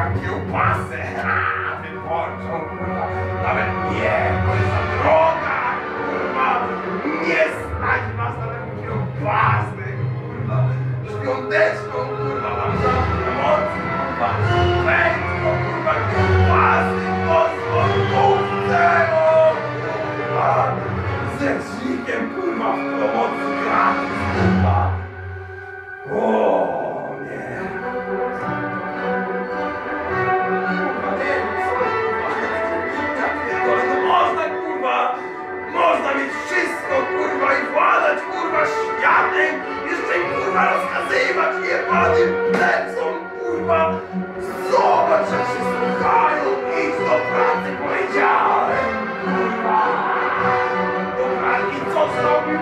kurwa, kiełbasę, ha, wyborczą, kurwa, nawet nie, to jest za droga, kurwa, nie stać was na taką kiełbasę, kurwa, świąteczną, kurwa, mam za promocji, kurwa, wędko, kurwa, kiełbasy, posło, kupce, o, kurwa, z rzecznikiem, kurwa, w promocji gratis, kurwa, rozkazywać jebanym plecom, kurwa! Zobacz, jak się słuchają! Idź do pracy, powiedziałem! Kurwa! Dobra, i co zrobił?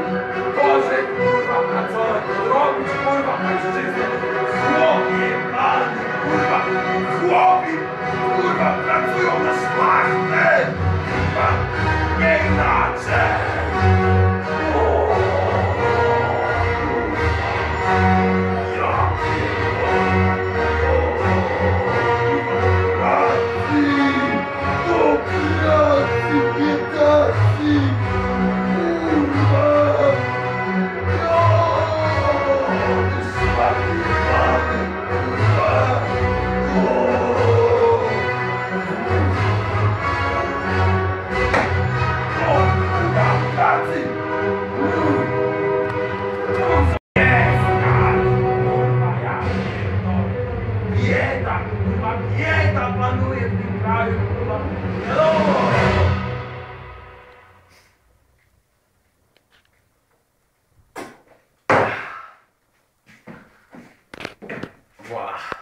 Poszedł, kurwa, pracować, robić, kurwa, mężczyznę! Chłopie, pany, kurwa! Chłopi, kurwa, pracują na szlachtę! tá quando eu entrar, eu pular. Não! Wow.